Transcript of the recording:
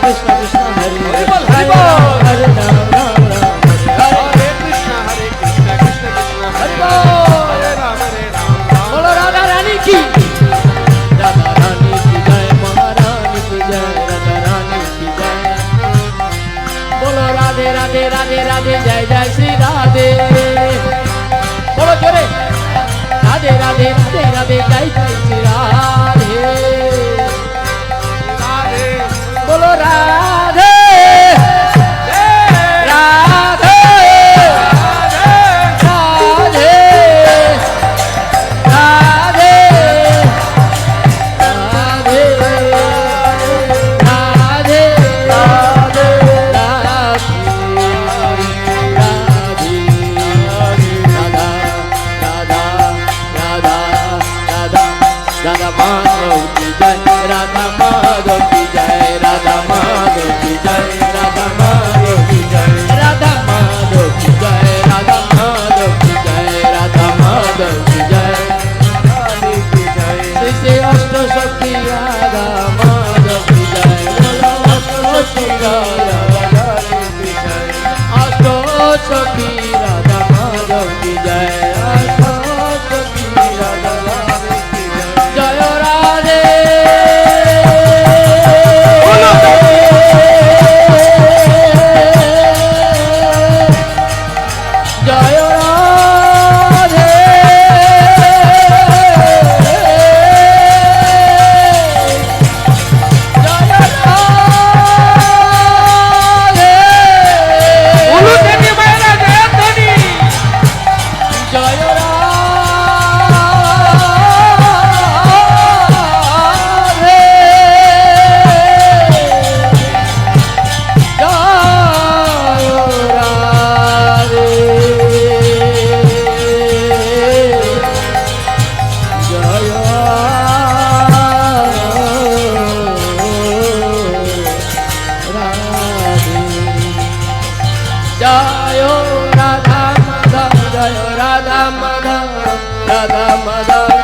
Krishna Krishna Hare Hare Hare Rama Rama Radhe Radhe Radhe Radhe Jai Jai Shri Radhe Madhav কি জয় রাধা মাধব কি জয় রাধা মাধব কি জয় রাধা মাধব কি জয় রাধা মাধব কি জয় রাধা মাধব কি জয় রাধা মাধব কি জয় কি জয় শ্রী অষ্ট শক্তি রাধা মাধব কি জয় অষ্ট শক্তি রাধা অষ্ট শক্তি জয় রাধে মাধব জয় রাধা মাধব রাধা মাধব